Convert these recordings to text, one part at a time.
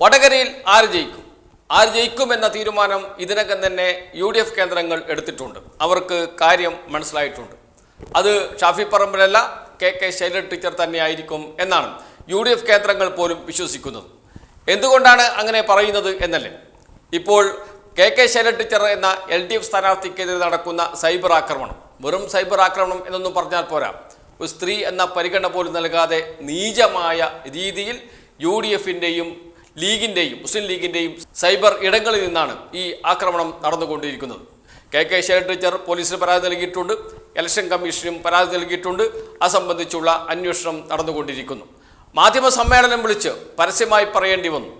വടകരയിൽ ആര് ജയിക്കും? ആര് ജയിക്കും എന്ന തീരുമാനം ഇതിനകം തന്നെ യു ഡി എഫ് കേന്ദ്രങ്ങൾ എടുത്തിട്ടുണ്ട്. അവർക്ക് കാര്യം മനസ്സിലായിട്ടുണ്ട്. അത് ഷാഫി പറമ്പിലല്ല കെ കെ ശൈലജ ടീച്ചർ തന്നെയായിരിക്കും എന്നാണ് യു ഡി എഫ് കേന്ദ്രങ്ങൾ പോലും വിശ്വസിക്കുന്നത്. എന്തുകൊണ്ടാണ് അങ്ങനെ പറയുന്നത് എന്നല്ലേ? ഇപ്പോൾ കെ കെ ശൈലജ ടീച്ചർ എന്ന എൽ ഡി എഫ് സ്ഥാനാർത്ഥിക്കെതിരെ നടക്കുന്ന സൈബർ ആക്രമണം. വെറും സൈബർ ആക്രമണം എന്നൊന്നും പറഞ്ഞാൽ പോരാ. ഒരു സ്ത്രീ എന്ന പരിഗണന പോലും നൽകാതെ നീചമായ രീതിയിൽ യു ഡി എഫിന്റെയും ലീഗിന്റെയും മുസ്ലിം ലീഗിന്റെയും സൈബർ ഇടങ്ങളിൽ നിന്നാണ് ഈ ആക്രമണം നടന്നുകൊണ്ടിരിക്കുന്നത്. കെ കെ ശൈലജ ടീച്ചർ പോലീസിന് പരാതി നൽകിയിട്ടുണ്ട്. ഇലക്ഷൻ കമ്മീഷനും പരാതി നൽകിയിട്ടുണ്ട്. അത് സംബന്ധിച്ചുള്ള അന്വേഷണം നടന്നുകൊണ്ടിരിക്കുന്നു. മാധ്യമ സമ്മേളനം വിളിച്ച് പരസ്യമായി പറയേണ്ടി വന്നു.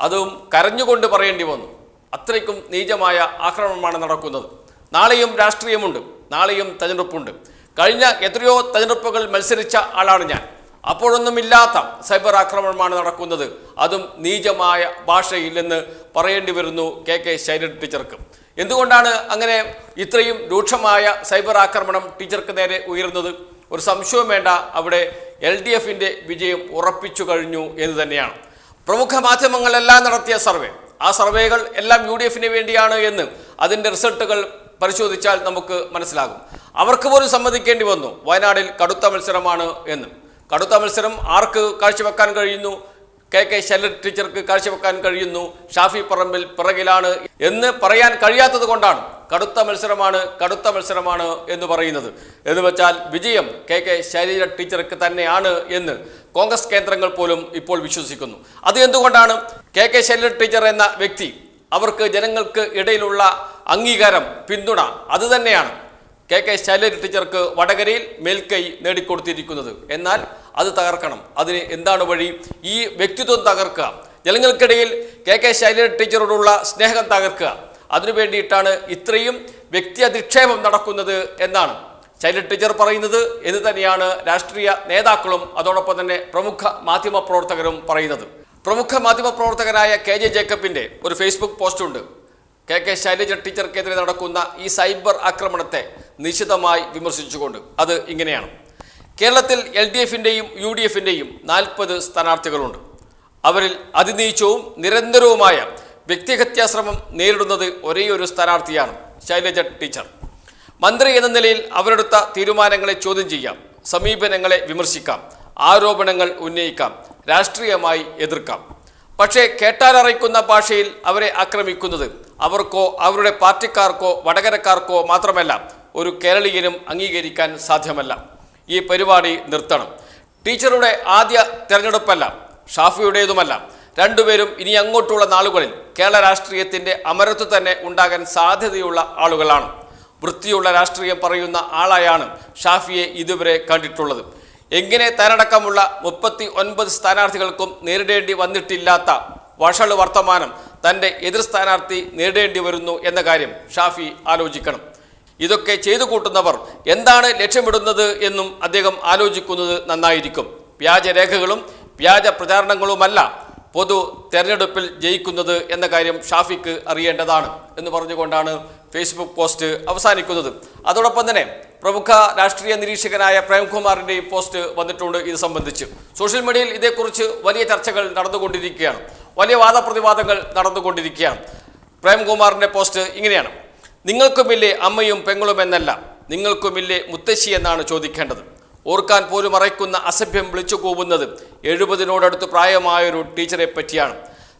അതും കരഞ്ഞുകൊണ്ട് പറയേണ്ടി വന്നു. അത്രയ്ക്കും നീചമായ ആക്രമണമാണ് നടക്കുന്നത്. നാളെയും രാഷ്ട്രീയമുണ്ട്. നാളെയും തെരഞ്ഞെടുപ്പുണ്ട്. കഴിഞ്ഞ എത്രയോ തെരഞ്ഞെടുപ്പുകൾ മത്സരിച്ച ആളാണ് ഞാൻ. അപ്പോഴൊന്നുമില്ലാത്ത സൈബർ ആക്രമണമാണ് നടക്കുന്നത്. അതും നീചമായ ഭാഷയില്ലെന്ന് പറയേണ്ടി വരുന്നു കെ കെ ശൈലജ ടീച്ചർക്ക്. എന്തുകൊണ്ടാണ് അങ്ങനെ ഇത്രയും രൂക്ഷമായ സൈബർ ആക്രമണം ടീച്ചർക്ക് നേരെ ഉയരുന്നത്? ഒരു സംശയവും വേണ്ട അവിടെ എൽ ഡി എഫിന്റെ വിജയം ഉറപ്പിച്ചു കഴിഞ്ഞു എന്ന് തന്നെയാണ്. പ്രമുഖ മാധ്യമങ്ങളെല്ലാം നടത്തിയ സർവേ. ആ സർവേകൾ എല്ലാം യു ഡി എഫിന് വേണ്ടിയാണ് എന്ന് അതിന്റെ റിസൾട്ടുകൾ പരിശോധിച്ചാൽ നമുക്ക് മനസ്സിലാകും. അവർക്ക് പോലും സമ്മതിക്കേണ്ടി വന്നു. വയനാടിൽ കടുത്ത മത്സരമാണ് എന്ന്. കടുത്ത മത്സരം ആർക്ക് കാഴ്ചവെക്കാൻ കഴിയുന്നു? കെ കെ ശൈലജ ടീച്ചർക്ക് കാഴ്ചവെക്കാൻ കഴിയുന്നു. ഷാഫി പറമ്പിൽ പിറകിലാണ് എന്ന് പറയാൻ കഴിയാത്തത് കൊണ്ടാണ് കടുത്ത മത്സരമാണ് കടുത്ത മത്സരമാണ് എന്ന് പറയുന്നത്. എന്ന് വെച്ചാൽ വിജയം കെ കെ ശൈലജ ടീച്ചർക്ക് തന്നെയാണ് എന്ന് കോൺഗ്രസ് കേന്ദ്രങ്ങൾ പോലും ഇപ്പോൾ വിശ്വസിക്കുന്നു. അത് എന്തുകൊണ്ടാണ്? കെ കെ ശൈലജ ടീച്ചർ എന്ന വ്യക്തി അവർക്ക് ജനങ്ങൾക്ക് ഇടയിലുള്ള അംഗീകാരം പിന്തുണ അത് തന്നെയാണ്. കെ കെ ശൈലജ ടീച്ചർക്ക് വടകരയിൽ മേൽക്കൈ നേടിക്കൊടുത്തിരിക്കുന്നത്. എന്നാൽ അത് തകർക്കണം. അതിന് എന്താണ് വഴി? ഈ വ്യക്തിത്വം തകർക്കുക. ജനങ്ങൾക്കിടയിൽ കെ കെ ശൈലജ ടീച്ചറോടുള്ള സ്നേഹം തകർക്കുക. അതിനു വേണ്ടിയിട്ടാണ് ഇത്രയും വ്യക്തി അധിക്ഷേപം നടക്കുന്നത് എന്നാണ്. ശൈലജ ടീച്ചർ പറയുന്നത് എന്ന് തന്നെയാണ് രാഷ്ട്രീയ നേതാക്കളും അതോടൊപ്പം തന്നെ പ്രമുഖ മാധ്യമ പ്രവർത്തകരും പറയുന്നത്. പ്രമുഖ മാധ്യമ പ്രവർത്തകനായ കെ ജെ ജേക്കബിന്റെ ഒരു ഫേസ്ബുക്ക് പോസ്റ്റുണ്ട്. കെ കെ ശൈലജ ടീച്ചർക്കെതിരെ നടക്കുന്ന ഈ സൈബർ ആക്രമണത്തെ നിശിതമായി വിമർശിച്ചുകൊണ്ട് അത് ഇങ്ങനെയാണ്. കേരളത്തിൽ എൽ ഡി എഫിന്റെയും യു ഡി എഫിന്റെയും നാൽപ്പത് സ്ഥാനാർത്ഥികളുണ്ട്. അവരിൽ അതിനീച്ചവും നിരന്തരവുമായ വ്യക്തിഹത്യാശ്രമം നേരിടുന്നത് ഒരേയൊരു സ്ഥാനാർത്ഥിയാണ് ശൈലജ ടീച്ചർ. മന്ത്രി എന്ന നിലയിൽ അവരെടുത്ത തീരുമാനങ്ങളെ ചോദ്യം ചെയ്യാം സമീപനങ്ങളെ വിമർശിക്കാം ആരോപണങ്ങൾ ഉന്നയിക്കാം രാഷ്ട്രീയമായി എതിർക്കാം. പക്ഷേ കേട്ടാലറിയിക്കുന്ന ഭാഷയിൽ അവരെ ആക്രമിക്കുന്നത് അവർക്കോ അവരുടെ പാർട്ടിക്കാർക്കോ വടകരക്കാർക്കോ മാത്രമല്ല ഒരു കേരളീയനും അംഗീകരിക്കാൻ സാധ്യമല്ല. ഈ പരിപാടി നിർത്തണം. ടീച്ചറുടെ ആദ്യ തെരഞ്ഞെടുപ്പല്ല ഷാഫിയുടേതുമല്ല. രണ്ടുപേരും ഇനി അങ്ങോട്ടുള്ള നാളുകളിൽ കേരള രാഷ്ട്രീയത്തിന്റെ അമരത്ത് തന്നെ ഉണ്ടാകാൻ സാധ്യതയുള്ള ആളുകളാണ്. വൃത്തിയുള്ള രാഷ്ട്രീയം പറയുന്ന ആളായാണ് ഷാഫിയെ ഇതുവരെ കണ്ടിട്ടുള്ളത്. എങ്ങനെ തന്നടക്കമുള്ള മുപ്പത്തി ഒൻപത് സ്ഥാനാർത്ഥികൾക്കും നേരിടേണ്ടി വന്നിട്ടില്ലാത്ത വഷൾ വർത്തമാനം തന്റെ എതിർ സ്ഥാനാർത്ഥി നേരിടേണ്ടി വരുന്നു എന്ന കാര്യം ഷാഫി ആലോചിക്കണം. ഇതൊക്കെ ചെയ്തു കൂട്ടുന്നവർ എന്താണ് ലക്ഷ്യമിടുന്നത് എന്നും അദ്ദേഹം ആലോചിക്കുന്നത് നന്നായിരിക്കും. വ്യാജരേഖകളും വ്യാജ പ്രചാരണങ്ങളുമല്ല പൊതു തെരഞ്ഞെടുപ്പിൽ ജയിക്കുന്നത് എന്ന കാര്യം ഷാഫിക്ക് അറിയേണ്ടതാണ് എന്ന് പറഞ്ഞുകൊണ്ടാണ് ഫേസ്ബുക്ക് പോസ്റ്റ് അവസാനിക്കുന്നത്. അതോടൊപ്പം തന്നെ പ്രമുഖ രാഷ്ട്രീയ നിരീക്ഷകനായ പ്രേംകുമാറിന്റെയും പോസ്റ്റ് വന്നിട്ടുണ്ട് ഇത് സംബന്ധിച്ച്. സോഷ്യൽ മീഡിയയിൽ ഇതേക്കുറിച്ച് വലിയ ചർച്ചകൾ നടന്നുകൊണ്ടിരിക്കുകയാണ്. വലിയ വാദപ്രതിവാദങ്ങൾ നടന്നുകൊണ്ടിരിക്കുകയാണ്. പ്രേംകുമാറിന്റെ പോസ്റ്റ് ഇങ്ങനെയാണ്. നിങ്ങൾക്കുമില്ലേ അമ്മയും പെങ്ങളും എന്നല്ല നിങ്ങൾക്കുമില്ലേ മുത്തശ്ശി എന്നാണ് ചോദിക്കേണ്ടത്. ഓർക്കാൻ പോലും അറയ്ക്കുന്ന അസഭ്യം വിളിച്ചു കൂവുന്നത് എഴുപതിനോടടുത്ത് പ്രായമായൊരു ടീച്ചറെ പറ്റിയാണ്.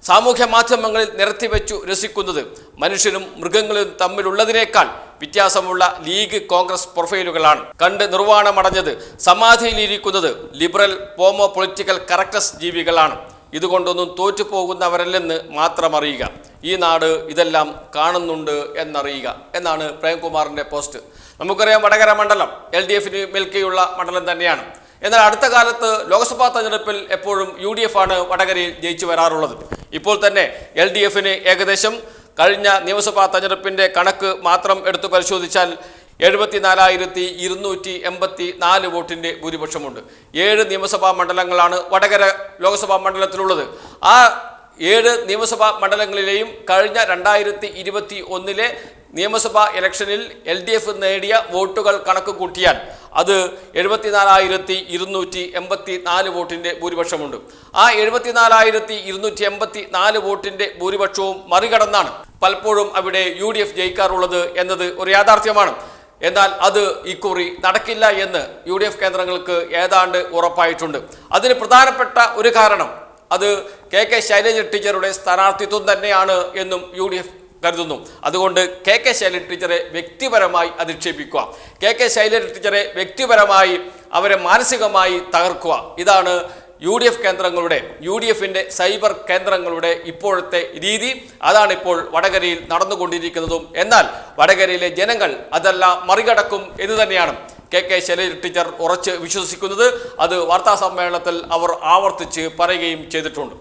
സാമൂഹ്യ മാധ്യമങ്ങളിൽ നിരത്തിവെച്ചു രസിക്കുന്നത് മനുഷ്യനും മൃഗങ്ങളും തമ്മിലുള്ളതിനേക്കാൾ വ്യത്യാസമുള്ള ലീഗ് കോൺഗ്രസ് പ്രൊഫൈലുകളാണ്. കണ്ട് നിർവാണമടഞ്ഞത് സമാധിയിലിരിക്കുന്നത് ലിബറൽ പോമോ പൊളിറ്റിക്കൽ കറക്റ്റസ് ജീവികളാണ്. ഇതുകൊണ്ടൊന്നും തോറ്റുപോകുന്നവരല്ലെന്ന് മാത്രം അറിയുക. ഈ നാട് ഇതെല്ലാം കാണുന്നുണ്ട് എന്നറിയുക. എന്നാണ് പ്രേംകുമാറിന്റെ പോസ്റ്റ്. നമുക്കറിയാം വടകര മണ്ഡലം എൽ ഡി എഫിന് മേൽക്കെയുള്ള മണ്ഡലം തന്നെയാണ്. എന്നാൽ അടുത്ത കാലത്ത് ലോക്സഭാ തെരഞ്ഞെടുപ്പിൽ എപ്പോഴും യു ഡി എഫ് ആണ് വടകരയിൽ ജയിച്ചു വരാറുള്ളത്. ഇപ്പോൾ തന്നെ എൽ ഡി എഫിന് ഏകദേശം കഴിഞ്ഞ നിയമസഭാ തെരഞ്ഞെടുപ്പിന്റെ കണക്ക് മാത്രം എടുത്തു പരിശോധിച്ചാൽ എഴുപത്തിനാലായിരത്തി ഇരുന്നൂറ്റി എൺപത്തി നാല് വോട്ടിന്റെ ഭൂരിപക്ഷമുണ്ട്. ഏഴ് നിയമസഭാ മണ്ഡലങ്ങളാണ് വടകര ലോക്സഭാ മണ്ഡലത്തിലുള്ളത്. ആ ഏഴ് നിയമസഭാ മണ്ഡലങ്ങളിലെയും കഴിഞ്ഞ രണ്ടായിരത്തി ഇരുപത്തി ഒന്നിലെ നിയമസഭാ ഇലക്ഷനിൽ എൽ ഡി എഫ് നേടിയ വോട്ടുകൾ കണക്ക് കൂട്ടിയാൽ അത് എഴുപത്തിനാലായിരത്തി ഇരുന്നൂറ്റി എൺപത്തി നാല് വോട്ടിന്റെ ഭൂരിപക്ഷമുണ്ട്. ആ എഴുപത്തിനാലായിരത്തി ഇരുന്നൂറ്റി എൺപത്തി നാല് വോട്ടിന്റെ ഭൂരിപക്ഷവും മറികടന്നാണ് പലപ്പോഴും അവിടെ യു ഡി എഫ് ജയിക്കാറുള്ളത് എന്നത് ഒരു യാഥാർത്ഥ്യമാണ്. എന്നാൽ അത് ഇക്കുറി നടക്കില്ല എന്ന് യു ഡി എഫ് കേന്ദ്രങ്ങൾക്ക് ഏതാണ്ട് ഉറപ്പായിട്ടുണ്ട്. അതിന് പ്രധാനപ്പെട്ട ഒരു കാരണം അത് കെ കെ ശൈലജ ടീച്ചറുടെ സ്ഥാനാർത്ഥിത്വം തന്നെയാണ് എന്നും യു ഡി എഫ് കരുതുന്നു. അതുകൊണ്ട് കെ കെ ശൈലജ ടീച്ചറെ വ്യക്തിപരമായി അധിക്ഷേപിക്കുക. കെ കെ ശൈലജ ടീച്ചറെ വ്യക്തിപരമായി അവരെ മാനസികമായി തകർക്കുക. ഇതാണ് യു ഡി എഫ് കേന്ദ്രങ്ങളുടെ യു ഡി എഫിന്റെ സൈബർ കേന്ദ്രങ്ങളുടെ ഇപ്പോഴത്തെ രീതി. അതാണ് ഇപ്പോൾ വടകരയിൽ നടന്നുകൊണ്ടിരിക്കുന്നതും. എന്നാൽ വടകരയിലെ ജനങ്ങൾ അതെല്ലാം മറികടക്കും എന്ന് തന്നെയാണ്. കെ കെ ശൈലജ ടീച്ചർ ഉറച്ച് വിശ്വസിക്കുന്നത് അത് വാർത്താ സമ്മേളനത്തിൽ അവർ ആവർത്തിച്ച് പറയുകയും ചെയ്തിട്ടുണ്ട്.